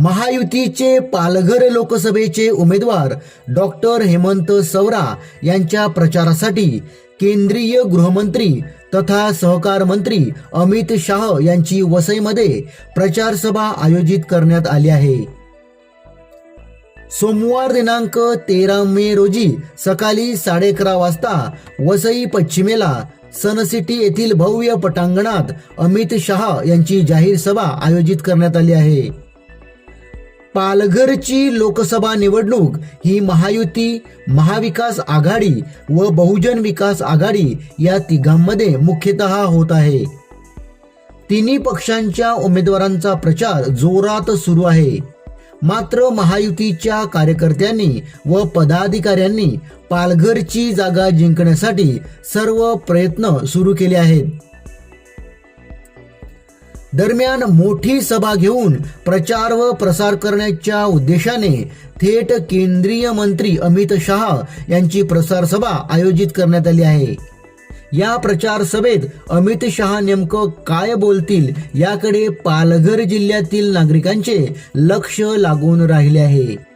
महायुतीचे पालघर लोकसभेचे उमेदवार डॉक्टर हेमंत सवरा यांच्या प्रचारासाठी केंद्रीय गृहमंत्री तथा सहकार मंत्री अमित शाह यांची वसईमध्ये प्रचारसभा आयोजित करण्यात आली आहे. सोमवार दिनांक तेरा मे रोजी सकाळी साडे अकरा वाजता वसई पश्चिमेला सनसिटी येथील भव्य पटांगणात अमित शहा यांची जाहीर सभा आयोजित करण्यात आली आहे. पालघरची लोकसभा निवडणूक ही महायुती महाविकास आघाडी व बहुजन विकास आघाडी या तिघांमध्ये मुख्यतः होत आहे. तिन्ही पक्षांच्या उमेदवारांचा प्रचार जोरात सुरू आहे. मात्र महायुतीच्या कार्यकर्त्यांनी व पदाधिकाऱ्यांनी पालघरची जागा जिंकण्यासाठी सर्व प्रयत्न सुरू केले आहेत. दरम्यान मोठी सभा घेऊन प्रचार व प्रसार करण्याच्या उद्देशाने थेट केंद्रीय मंत्री अमित शहा यांची प्रसार सभा आयोजित करण्यात आली आहे. या प्रचार सभेत अमित शहा नेमकं काय बोलतील याकडे पालघर जिल्ह्यातील नागरिकांचे लक्ष लागून राहिले आहे.